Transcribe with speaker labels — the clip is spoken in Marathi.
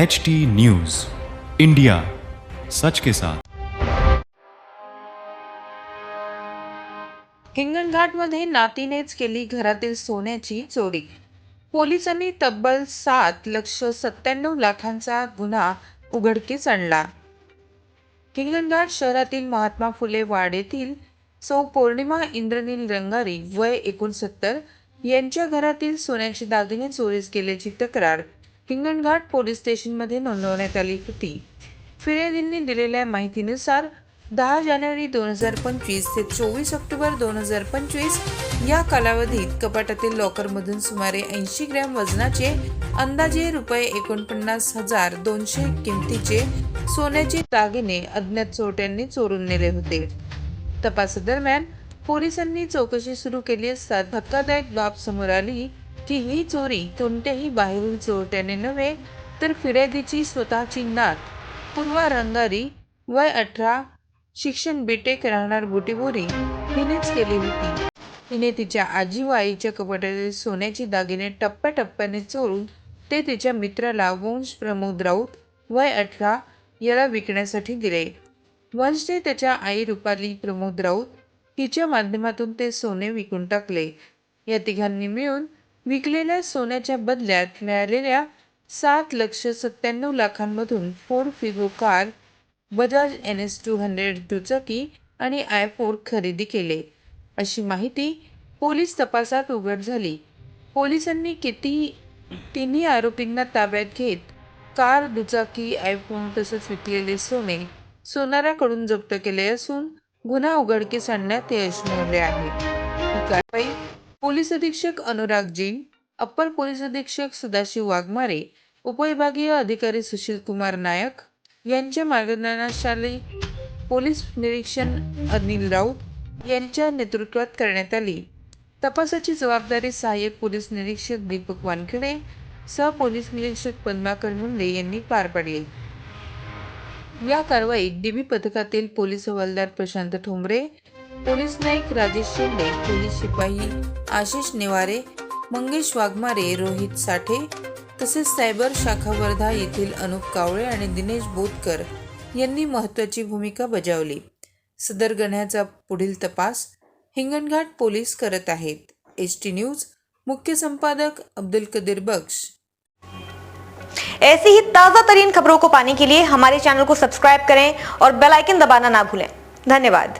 Speaker 1: एच टी न्यूज इंडिया सच के साथ
Speaker 2: हिंगणघाटमध्ये नातीनेच केली घरातील सोन्याची चोरी. पोलिसांनी तब्बल सात लक्ष सत्त्याण्णव लाखांचा गुन्हा उघडकीस आणला. हिंगणघाट शहरातील महात्मा फुले वाड येथील सौ पौर्णिमा इंद्रनील रंगारी वय एकोणसत्तर यांच्या घरातील सोन्याचे दागिने चोरीस केल्याची तक्रार. हिंगणघाट पोलीस स्टेशनमध्ये नोंदवण्यात आली होती. फिर्यादींनी दिलेल्या माहितीनुसार दहा जानेवारी दोन हजार पंचवीस ते चोवीस ऑक्टोबर दोन हजार पंचवीस या कालावधीत कपाटातील लॉकरमधून सुमारे ऐंशी ग्रॅम वजनाचे अंदाजे रुपये एकोणपन्नास हजार दोनशे किमतीचे सोन्याचे दागिने अज्ञात चोरट्यांनी चोरून नेले होते. तपासादरम्यान पोलिसांनी चौकशी सुरू केली असता धक्कादायक बाब समोर आली. ही चोरी कोणत्याही बाहेरील चोरट्याने नव्हे तर फिर्यादीची स्वतःची नात पूर्वा रंगारी वय अठरा शिक्षण बीटेक राहणार बुटीबोरी हिनेच केली होती. तिने तिच्या आजी व आईच्या कपाटातील सोन्याची दागिने टप्प्याटप्प्याने चोरून ते तिच्या मित्राला वंश प्रमोद राऊत वय अठरा याला विकण्यासाठी दिले. वंशने त्याच्या आई रुपाली प्रमोद राऊत हिच्या माध्यमातून ते सोने विकून टाकले. या तिघांनी मिळून विकलेल्या सोन्याच्या बदल्यात मिळालेल्या सात लक्ष सत्त्याण्णव लाखांमधून Ford Figo car Bajaj N S two hundred दुचाकी आणि आय फोर खरेदी केले. अशी माहिती पोलीस तपासात उघड झाली. पोलिसांनी किती तिन्ही आरोपींना ताब्यात घेत कार दुचाकी आयफोन तसंच विकलेले सोने सोनाराकडून जप्त केले असून गुन्हा उघडकीस आणण्यात यश मिळवले आहे. ही कारवाई पोलीस अधीक्षक अनुराग जैन अप्पर पोलीस अधीक्षक सदाशिव वाघमारे उपविभागीय अधिकारी सुशील कुमार नायक यांच्या मार्गदर्शनाखाली पोलीस निरीक्षण अनिल राऊत यांच्या नेतृत्वात करण्यात आली. तपासाची जबाबदारी सहाय्यक पोलीस निरीक्षक दीपक वानखेडे सह पोलीस निरीक्षक पद्माकर मुंडे यांनी पार पाडली. या कारवाईत डीबी पथकातील पोलीस हवालदार प्रशांत ठोंबरे पोलीस नाईक राजेश शिंदे पोलीस शिपाई आशिष नेवारे मंगेश वाघमारे रोहित साठे तसेच सायबर शाखा वर्धा येथील अनुप कावळे आणि दिनेश बोतकर यांनी महत्त्वाची भूमिका बजावली. सदर गण्याचा पुढील तपास हिंगणघाट पोलीस करत आहेत. एच टी न्यूज मुख्य संपादक अब्दुल कदीर बख्श.
Speaker 3: ऐसी ही ताज़ा तरीन खबरों को पाने के लिए हमारे चैनल को सब्सक्राइब करें और बेल आइकन दबाना ना भूलें. धन्यवाद.